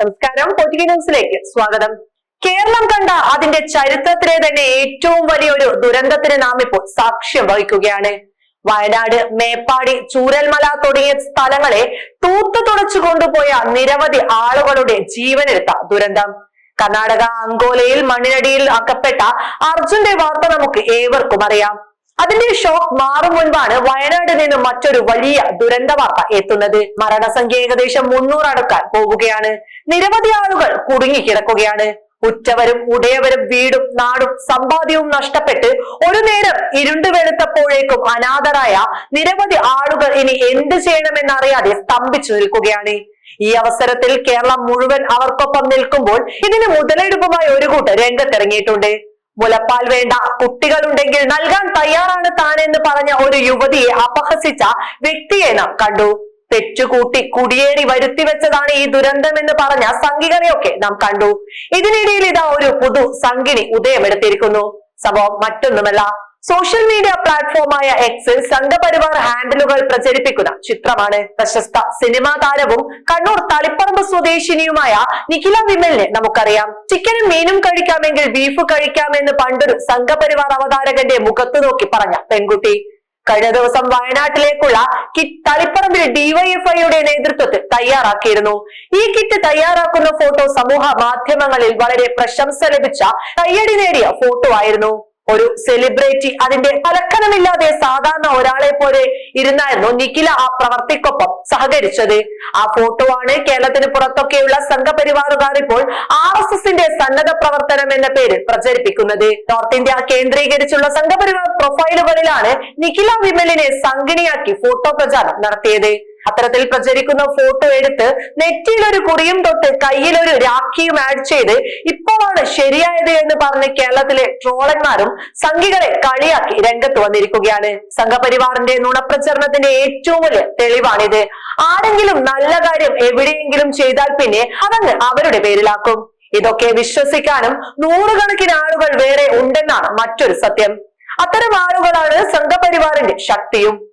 നമസ്കാരം. പൊതുകി ന്യൂസിലേക്ക് സ്വാഗതം. കേരളം കണ്ട അതിന്റെ ചരിത്രത്തിലെ തന്നെ ഏറ്റവും വലിയൊരു ദുരന്തത്തിന് നാം ഇപ്പോൾ സാക്ഷ്യം വഹിക്കുകയാണ്. വയനാട് മേപ്പാടി ചൂരൽമല തുടങ്ങിയ സ്ഥലങ്ങളെ തൂത്തു തുടച്ചു കൊണ്ടുപോയ നിരവധി ആളുകളുടെ ജീവനെടുത്ത ദുരന്തം. കർണാടക അങ്കോലയിൽ മണ്ണിനടിയിൽ അകപ്പെട്ട അർജുന്റെ വാർത്ത നമുക്ക് ഏവർക്കും അറിയാം. അതിന്റെ ഷോക്ക് മാറും മുൻപാണ് വയനാട് നിന്ന് മറ്റൊരു വലിയ ദുരന്ത വാർത്ത എത്തുന്നത്. മരണസംഖ്യ ഏകദേശം മുന്നൂറ് അടുക്കാൻ പോവുകയാണ്. നിരവധി ആളുകൾ കുടുങ്ങിക്കിടക്കുകയാണ്. ഉറ്റവരും ഉടയവരും വീടും നാടും സമ്പാദ്യവും നഷ്ടപ്പെട്ട് ഒരു നേരം ഇരുണ്ടു വെളുത്തപ്പോഴേക്കും അനാഥരായ നിരവധി ആളുകൾ ഇനി എന്ത് ചെയ്യണമെന്നറിയാതെ സ്തംഭിച്ചു നിൽക്കുകയാണ്. ഈ അവസരത്തിൽ കേരളം മുഴുവൻ അവർക്കൊപ്പം നിൽക്കുമ്പോൾ ഇതിന് മുതലെടുപ്പുമായി ഒരു കൂട്ടർ രംഗത്തിറങ്ങിയിട്ടുണ്ട്. മുലപ്പാൽ വേണ്ട കുട്ടികളുണ്ടെങ്കിൽ നൽകാൻ തയ്യാറാണ് താനെന്ന് പറഞ്ഞ ഒരു യുവതിയെ അപഹസിച്ച വ്യക്തിയെ നാം കണ്ടു. തെറ്റുകൂട്ടി കുടിയേറി വരുത്തി വെച്ചതാണ് ഈ ദുരന്തമെന്ന് പറഞ്ഞ സംഘികളെയൊക്കെ നാം കണ്ടു. ഇതിനിടയിൽ ഇതാ ഒരു പുതു സംഘിണി ഉദയമെടുത്തിരിക്കുന്നു സംഭവം മറ്റൊന്നുമല്ല. സോഷ്യൽ മീഡിയ പ്ലാറ്റ്ഫോമായ എക്സിൽ സംഘപരിവാർ ഹാൻഡിലുകൾ പ്രചരിപ്പിക്കുന്ന ചിത്രമാണ്. പ്രശസ്ത സിനിമാ താരവും കണ്ണൂർ തളിപ്പറമ്പ് സ്വദേശിനിയുമായ നിഖില വിമലിനെ നമുക്കറിയാം. ചിക്കനും മീനും കഴിക്കാമെങ്കിൽ ബീഫ് കഴിക്കാമെന്ന് പണ്ടൊരു സംഘപരിവാർ അവതാരകന്റെ മുഖത്ത് നോക്കി പറഞ്ഞ പെൺകുട്ടി. കഴിഞ്ഞ ദിവസം വയനാട്ടിലേക്കുള്ള കിറ്റ് തളിപ്പറമ്പിൽ ഡിവൈഎഫ്ഐയുടെ നേതൃത്വത്തിൽ തയ്യാറാക്കിയിരുന്നു. ഈ കിറ്റ് തയ്യാറാക്കുന്ന ഫോട്ടോ സമൂഹ മാധ്യമങ്ങളിൽ വളരെ പ്രശംസ ലഭിച്ച കയ്യടി നേടിയ ഫോട്ടോ ആയിരുന്നു. ഒരു സെലിബ്രിറ്റി അതിന്റെ തലക്കനമില്ലാതെ സാധാരണ ഒരാളെ പോലെ ഇരുന്നായിരുന്നു നിഖില ആ പ്രവർത്തിക്കൊപ്പം സഹകരിച്ചത്. ആ ഫോട്ടോ ആണ് കേരളത്തിന് പുറത്തൊക്കെയുള്ള സംഘപരിവാറുകാർ ഇപ്പോൾ ആർ എസ് എസിന്റെ സന്നദ്ധ പ്രവർത്തനം എന്ന പേരിൽ പ്രചരിപ്പിക്കുന്നത്. നോർത്ത് ഇന്ത്യ കേന്ദ്രീകരിച്ചുള്ള സംഘപരിവാർ പ്രൊഫൈലുകളിലാണ് നിഖില വിമലിനെ സംഗിണിയാക്കി ഫോട്ടോ പ്രചാരണം നടത്തിയത്. അത്തരത്തിൽ പ്രചരിക്കുന്ന ഫോട്ടോ എടുത്ത് നെറ്റിയിൽ ഒരു കുറിയും തൊട്ട് കയ്യിൽ ഒരു രാഖിയും ആഡ് ചെയ്ത് ഇപ്പോഴാണ് ശരിയായത് എന്ന് പറഞ്ഞ് കേരളത്തിലെ ട്രോളന്മാരും സംഘികളെ കളിയാക്കി രംഗത്ത് വന്നിരിക്കുകയാണ്. സംഘപരിവാറിന്റെ നുണപ്രചരണത്തിന്റെ ഏറ്റവും വലിയ തെളിവാണിത്. ആരെങ്കിലും നല്ല കാര്യം എവിടെയെങ്കിലും ചെയ്താൽ പിന്നെ അതങ്ങ് അവരുടെ പേരിലാക്കും. ഇതൊക്കെ വിശ്വസിക്കാനും നൂറുകണക്കിന് ആളുകൾ വേറെ ഉണ്ടെന്നാണ് മറ്റൊരു സത്യം. അത്തരം ആളുകളാണ് സംഘപരിവാറിന്റെ ശക്തിയും.